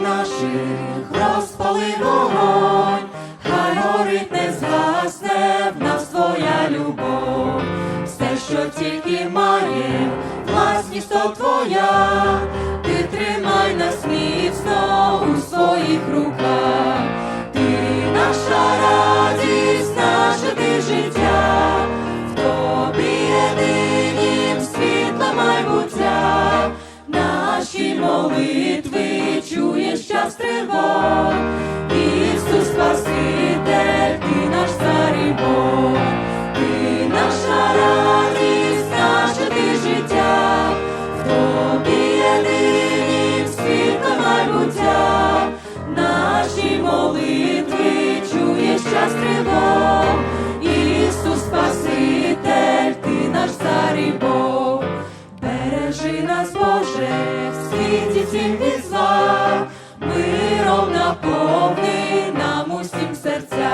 наших розпали вогонь, хай горить не згасне в нас твоя любов, все, що тільки має, власність то твоя, молитви чуєш час тривог, світі від зла, миром наповни нам усім серця,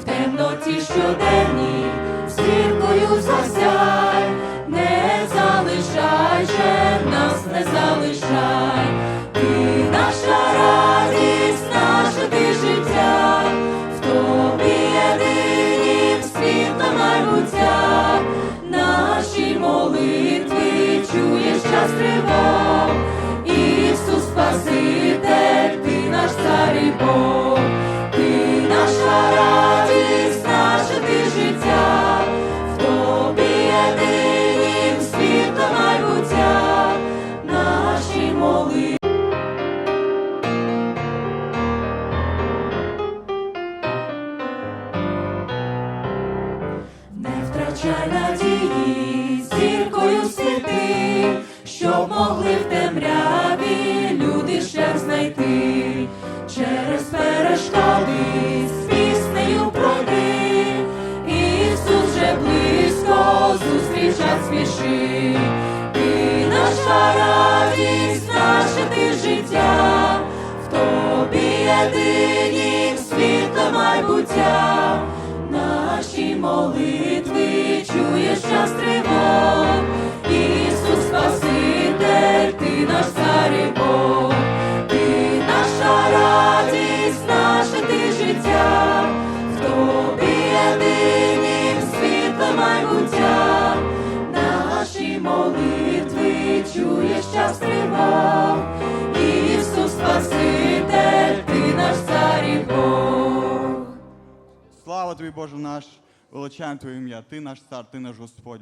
в темноті щоденній, зіркою засяй, не залишай же нас, не залишай, ти наша радість, наше ти життя, в тобі єдинім світло майбуття, наші молитви чуєш час тривог, єдинім світло майбуття, наші молитви. Не втрачай надії, зіркою світи, щоб могли в темряві люди шлях знайти, через перешкоди спіши, ти наша радість, наше ти життя, в тобі єдинім світло майбуття. Наші молитви чуєш час Слава тобі, Боже наш, величаємо Твоє ім'я. Ти наш цар, ти наш Господь.